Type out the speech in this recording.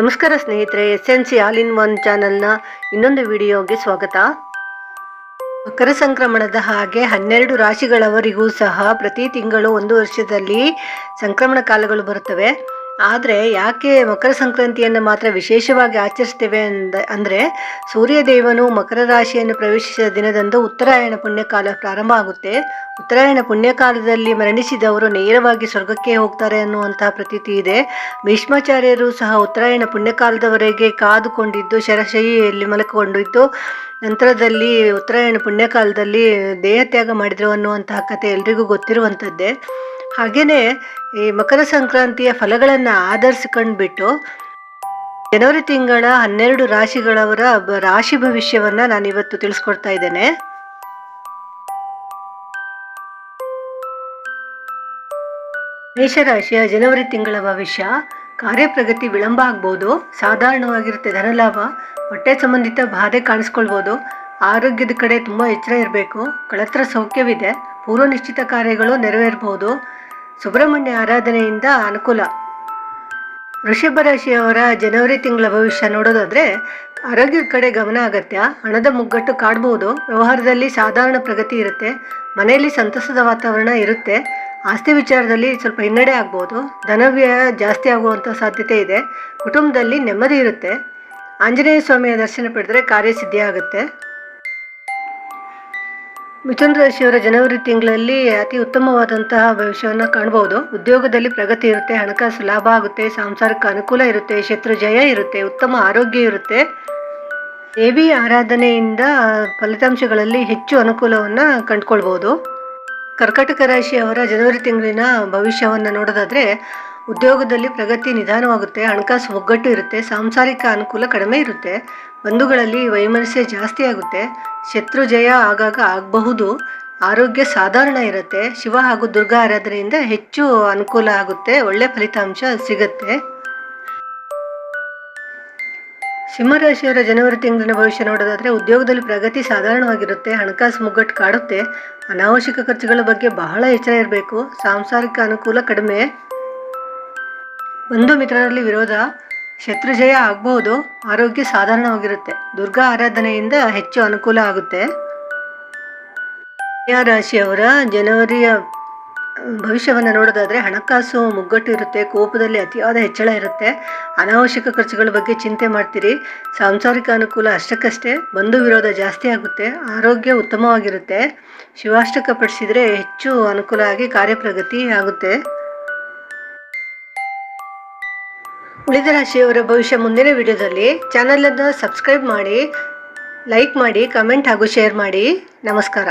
ನಮಸ್ಕಾರ ಸ್ನೇಹಿತರೆ S N C all in one ಚಾನಲ್ನ ಇನ್ನೊಂದು ವಿಡಿಯೋಗೆ ಸ್ವಾಗತ. ಮಕರ ಸಂಕ್ರಮಣದ ಹಾಗೆ ಹನ್ನೆರಡು ರಾಶಿಗಳವರಿಗೂ ಸಹ ಪ್ರತಿ ತಿಂಗಳು ಒಂದು ವರ್ಷದಲ್ಲಿ ಸಂಕ್ರಮಣ ಕಾಲಗಳು ಬರುತ್ತವೆ. ಆದರೆ ಯಾಕೆ ಮಕರ ಸಂಕ್ರಾಂತಿಯನ್ನು ಮಾತ್ರ ವಿಶೇಷವಾಗಿ ಆಚರಿಸ್ತೇವೆ ಅಂದ, ಅಂದರೆ ಸೂರ್ಯದೇವನು ಮಕರ ರಾಶಿಯನ್ನು ಪ್ರವೇಶಿಸಿದ ದಿನದಂದು ಉತ್ತರಾಯಣ ಪುಣ್ಯಕಾಲ ಪ್ರಾರಂಭ ಆಗುತ್ತೆ. ಉತ್ತರಾಯಣ ಪುಣ್ಯಕಾಲದಲ್ಲಿ ಮರಣಿಸಿದವರು ನೇರವಾಗಿ ಸ್ವರ್ಗಕ್ಕೆ ಹೋಗ್ತಾರೆ ಅನ್ನುವಂತಹ ಪ್ರತೀತಿ ಇದೆ. ಭೀಷ್ಮಾಚಾರ್ಯರು ಸಹ ಉತ್ತರಾಯಣ ಪುಣ್ಯಕಾಲದವರೆಗೆ ಕಾದುಕೊಂಡಿದ್ದು ಶರಶೈಯಲ್ಲಿ ಮಲಕೊಂಡಿದ್ದು ನಂತರದಲ್ಲಿ ಉತ್ತರಾಯಣ ಪುಣ್ಯಕಾಲದಲ್ಲಿ ದೇಹತ್ಯಾಗ ಮಾಡಿದರು ಅನ್ನುವಂತಹ ಕತೆ ಎಲ್ರಿಗೂ ಗೊತ್ತಿರುವಂಥದ್ದೇ. ಹಾಗೆಯೇ ಈ ಮಕರ ಸಂಕ್ರಾಂತಿಯ ಫಲಗಳನ್ನು ಆಧರಿಸ್ಕೊಂಡ್ಬಿಟ್ಟು ಜನವರಿ ತಿಂಗಳ ಹನ್ನೆರಡು ರಾಶಿಗಳವರ ರಾಶಿ ಭವಿಷ್ಯವನ್ನು ನಾನು ಇವತ್ತು ತಿಳಿಸ್ಕೊಡ್ತಾ ಇದ್ದೇನೆ. ಮೇಷರಾಶಿಯ ಜನವರಿ ತಿಂಗಳ ಭವಿಷ್ಯ ಕಾರ್ಯಪ್ರಗತಿ ವಿಳಂಬ ಆಗ್ಬೋದು, ಸಾಧಾರಣವಾಗಿರುತ್ತೆ ಧನಲಾಭ, ಹೊಟ್ಟೆ ಸಂಬಂಧಿತ ಬಾಧೆ ಕಾಣಿಸ್ಕೊಳ್ಬೋದು, ಆರೋಗ್ಯದ ಕಡೆ ತುಂಬ ಎಚ್ಚರ ಇರಬೇಕು, ಕಳತ್ರ ಸೌಖ್ಯವಿದೆ ಪೂರ್ವ ನಿಶ್ಚಿತ ಕಾರ್ಯಗಳು ನೆರವೇರಬಹುದು ಸುಬ್ರಹ್ಮಣ್ಯ ಆರಾಧನೆಯಿಂದ ಅನುಕೂಲ. ವೃಷಭ ರಾಶಿಯವರ ಜನವರಿ ತಿಂಗಳ ಭವಿಷ್ಯ ನೋಡೋದಾದರೆ, ಆರೋಗ್ಯದ ಕಡೆ ಗಮನ ಅಗತ್ಯ, ಹಣದ ಮುಗ್ಗಟ್ಟು ಕಾಡ್ಬೋದು, ವ್ಯವಹಾರದಲ್ಲಿ ಸಾಧಾರಣ ಪ್ರಗತಿ ಇರುತ್ತೆ, ಮನೆಯಲ್ಲಿ ಸಂತಸದ ವಾತಾವರಣ ಇರುತ್ತೆ, ಆಸ್ತಿ ವಿಚಾರದಲ್ಲಿ ಸ್ವಲ್ಪ ಹಿನ್ನಡೆ ಆಗ್ಬೋದು, ಧನವ್ಯಯ ಜಾಸ್ತಿ ಆಗುವಂಥ ಸಾಧ್ಯತೆ ಇದೆ, ಕುಟುಂಬದಲ್ಲಿ ನೆಮ್ಮದಿ ಇರುತ್ತೆ. ಆಂಜನೇಯ ಸ್ವಾಮಿಯ ದರ್ಶನ ಪಡೆದರೆ ಕಾರ್ಯಸಿದ್ಧಿ ಆಗುತ್ತೆ ಮಿಥುನ ರಾಶಿಯವರ ಜನವರಿ ತಿಂಗಳಲ್ಲಿ ಅತಿ ಉತ್ತಮವಾದಂತಹ ಭವಿಷ್ಯವನ್ನು ಕಾಣಬಹುದು ಉದ್ಯೋಗದಲ್ಲಿ ಪ್ರಗತಿ ಇರುತ್ತೆ, ಹಣಕಾಸು ಲಾಭ ಆಗುತ್ತೆ, ಸಾಂಸಾರಿಕ ಅನುಕೂಲ ಇರುತ್ತೆ, ಶತ್ರು ಜಯ ಇರುತ್ತೆ, ಉತ್ತಮ ಆರೋಗ್ಯ ಇರುತ್ತೆ. ದೇವಿ ಆರಾಧನೆಯಿಂದ ಫಲಿತಾಂಶಗಳಲ್ಲಿ ಹೆಚ್ಚು ಅನುಕೂಲವನ್ನು ಕಂಡುಕೊಳ್ಬೋದು. ಕರ್ಕಾಟಕ ರಾಶಿಯವರ ಜನವರಿ ತಿಂಗಳಿನ ಭವಿಷ್ಯವನ್ನು ನೋಡೋದಾದರೆ ಉದ್ಯೋಗದಲ್ಲಿ ಪ್ರಗತಿ ನಿಧಾನವಾಗುತ್ತೆ, ಹಣಕಾಸು ಒಗ್ಗಟ್ಟು ಇರುತ್ತೆ, ಸಾಂಸಾರಿಕ ಅನುಕೂಲ ಕಡಿಮೆ ಇರುತ್ತೆ, ಬಂಧುಗಳಲ್ಲಿ ವೈಮನಸ್ಯ ಜಾಸ್ತಿ ಆಗುತ್ತೆ, ಶತ್ರು ಜಯ ಆಗಾಗ ಆಗಬಹುದು, ಆರೋಗ್ಯ ಸಾಧಾರಣ ಇರುತ್ತೆ, ಶಿವ ಹಾಗೂ ದುರ್ಗಾ ಆರಾಧನೆಯಿಂದ ಹೆಚ್ಚು ಅನುಕೂಲ ಆಗುತ್ತೆ, ಒಳ್ಳೆ ಫಲಿತಾಂಶ ಸಿಗುತ್ತೆ. ಸಿಂಹರಾಶಿಯವರ ಜನವರಿ ತಿಂಗಳಿನ ಭವಿಷ್ಯ ನೋಡೋದಾದರೆ, ಉದ್ಯೋಗದಲ್ಲಿ ಪ್ರಗತಿ ಸಾಧಾರಣವಾಗಿರುತ್ತೆ, ಹಣಕಾಸು ಮುಗ್ಗಟ್ಟು ಕಾಡುತ್ತೆ, ಅನಾವಶ್ಯಕ ಖರ್ಚುಗಳ ಬಗ್ಗೆ ಬಹಳ ಎಚ್ಚರ ಇರಬೇಕು, ಸಾಂಸಾರಿಕ ಅನುಕೂಲ ಕಡಿಮೆ ಬಂಧು ಮಿತ್ರರಲ್ಲಿ ವಿರೋಧ. ಶತ್ರುಜಯ ಆಗಬಹುದು ಆರೋಗ್ಯ ಸಾಧಾರಣವಾಗಿರುತ್ತೆ. ದುರ್ಗಾ ಆರಾಧನೆಯಿಂದ ಹೆಚ್ಚು ಅನುಕೂಲ ಆಗುತ್ತೆ. ರಾಶಿಯವರ ಜನವರಿಯ, ಭವಿಷ್ಯವನ್ನು ನೋಡೋದಾದರೆ ಹಣಕಾಸು ಮುಗ್ಗಟ್ಟು ಇರುತ್ತೆ, ಕೋಪದಲ್ಲಿ ಅತಿಯಾದ ಹೆಚ್ಚಳ ಇರುತ್ತೆ. ಅನಾವಶ್ಯಕ ಖರ್ಚುಗಳ ಬಗ್ಗೆ ಚಿಂತೆ ಮಾಡ್ತೀರಿ. ಸಾಂಸಾರಿಕ ಅನುಕೂಲ ಅಷ್ಟಕ್ಕಷ್ಟೇ, ಬಂಧು ವಿರೋಧ ಜಾಸ್ತಿ ಆಗುತ್ತೆ, ಆರೋಗ್ಯ ಉತ್ತಮವಾಗಿರುತ್ತೆ. ಶಿವಾಷ್ಟಕ ಪಡಿಸಿದರೆ ಹೆಚ್ಚು ಅನುಕೂಲ ಆಗಿ ಕಾರ್ಯಪ್ರಗತಿ ಆಗುತ್ತೆ. ಉಳಿದ ರಾಶಿಯವರ ಭವಿಷ್ಯ ಮುಂದಿನ ವಿಡಿಯೋದಲ್ಲಿ ಚಾನಲನ್ನು ಸಬ್ಸ್ಕ್ರೈಬ್ ಮಾಡಿ ಲೈಕ್ ಮಾಡಿ ಕಮೆಂಟ್ ಹಾಗೂ ಶೇರ್ ಮಾಡಿ. ನಮಸ್ಕಾರ.